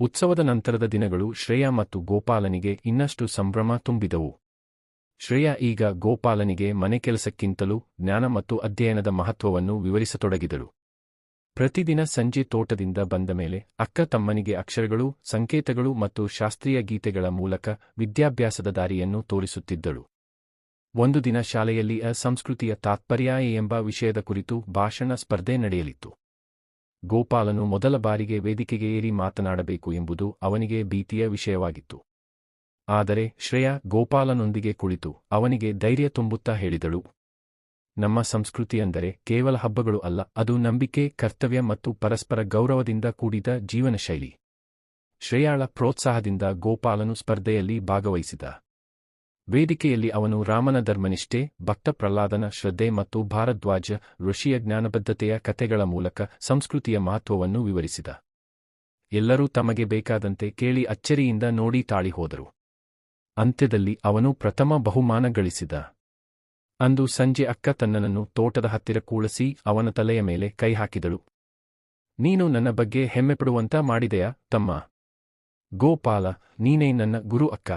ಉತ್ಸವದ ನಂತರದ ದಿನಗಳು ಶ್ರೇಯಾ ಮತ್ತು ಗೋಪಾಲನಿಗೆ ಇನ್ನಷ್ಟು ಸಂಭ್ರಮ ತುಂಬಿದವು. ಶ್ರೇಯಾ ಈಗ ಗೋಪಾಲನಿಗೆ ಮನೆ ಕೆಲಸಕ್ಕಿಂತಲೂ ಜ್ಞಾನ ಮತ್ತು ಅಧ್ಯಯನದ ಮಹತ್ವವನ್ನು ವಿವರಿಸತೊಡಗಿದಳು. ಪ್ರತಿದಿನ ಸಂಜೆ ತೋಟದಿಂದ ಬಂದ ಮೇಲೆ ಅಕ್ಕ ತಮ್ಮನಿಗೆ ಅಕ್ಷರಗಳು, ಸಂಕೇತಗಳು ಮತ್ತು ಶಾಸ್ತ್ರೀಯ ಗೀತೆಗಳ ಮೂಲಕ ವಿದ್ಯಾಭ್ಯಾಸದ ದಾರಿಯನ್ನು ತೋರಿಸುತ್ತಿದ್ದಳು. ಒಂದು ದಿನ ಶಾಲೆಯಲ್ಲಿ ಅಸಂಸ್ಕೃತಿಯ ಸಂಸ್ಕೃತಿಯ ತಾತ್ಪರ್ಯ ಎಂಬ ವಿಷಯದ ಕುರಿತು ಭಾಷಣ ಸ್ಪರ್ಧೆ ನಡೆಯಲಿತ್ತು. ಗೋಪಾಲನು ಮೊದಲ ಬಾರಿಗೆ ವೇದಿಕೆಗೆ ಏರಿ ಮಾತನಾಡಬೇಕು ಎಂಬುದು ಅವನಿಗೆ ಭೀತಿಯ ವಿಷಯವಾಗಿತ್ತು. ಆದರೆ ಶ್ರೇಯಾ ಗೋಪಾಲನೊಂದಿಗೆ ಕುಳಿತು ಅವನಿಗೆ ಧೈರ್ಯ ತುಂಬುತ್ತಾ ಹೇಳಿದಳು, ನಮ್ಮ ಸಂಸ್ಕೃತಿ ಅಂದರೆ ಕೇವಲ ಹಬ್ಬಗಳು ಅಲ್ಲ, ಅದು ನಂಬಿಕೆ, ಕರ್ತವ್ಯ ಮತ್ತು ಪರಸ್ಪರ ಗೌರವದಿಂದ ಕೂಡಿದ ಜೀವನಶೈಲಿ. ಶ್ರೇಯಾಳ ಪ್ರೋತ್ಸಾಹದಿಂದ ಗೋಪಾಲನು ಸ್ಪರ್ಧೆಯಲ್ಲಿ ಭಾಗವಹಿಸಿದ. ವೇದಿಕೆಯಲ್ಲಿ ಅವನು ರಾಮನ ಧರ್ಮನಿಷ್ಠೆ ಭಕ್ತ ಪ್ರಹ್ಲಾದನ ಶ್ರದ್ಧೆ ಮತ್ತು ಭಾರದ್ವಾಜ ಋಷಿಯ ಜ್ಞಾನಬದ್ಧತೆಯ ಕಥೆಗಳ ಮೂಲಕ ಸಂಸ್ಕೃತಿಯ ಮಹತ್ವವನ್ನು ವಿವರಿಸಿದ. ಎಲ್ಲರೂ ತಮಗೆ ಬೇಕಾದಂತೆ ಕೇಳಿ ಅಚ್ಚರಿಯಿಂದ ನೋಡಿ ತಾಳಿ ಹೋದರು. ಅಂತ್ಯದಲ್ಲಿ ಅವನು ಪ್ರಥಮ ಬಹುಮಾನ ಗಳಿಸಿದ. ಅಂದು ಸಂಜೆ ಅಕ್ಕ ತನ್ನನನ್ನು ತೋಟದ ಹತ್ತಿರ ಕೂಳಿಸಿ ಅವನ ತಲೆಯ ಮೇಲೆ ಕೈ ಹಾಕಿದಳು. ನೀನು ನನ್ನ ಬಗ್ಗೆ ಹೆಮ್ಮೆಪಡುವಂತ ಮಾಡಿದೆಯಾ ತಮ್ಮ? ಗೋಪಾಲ, ನೀನೇ ನನ್ನ ಗುರು ಅಕ್ಕ.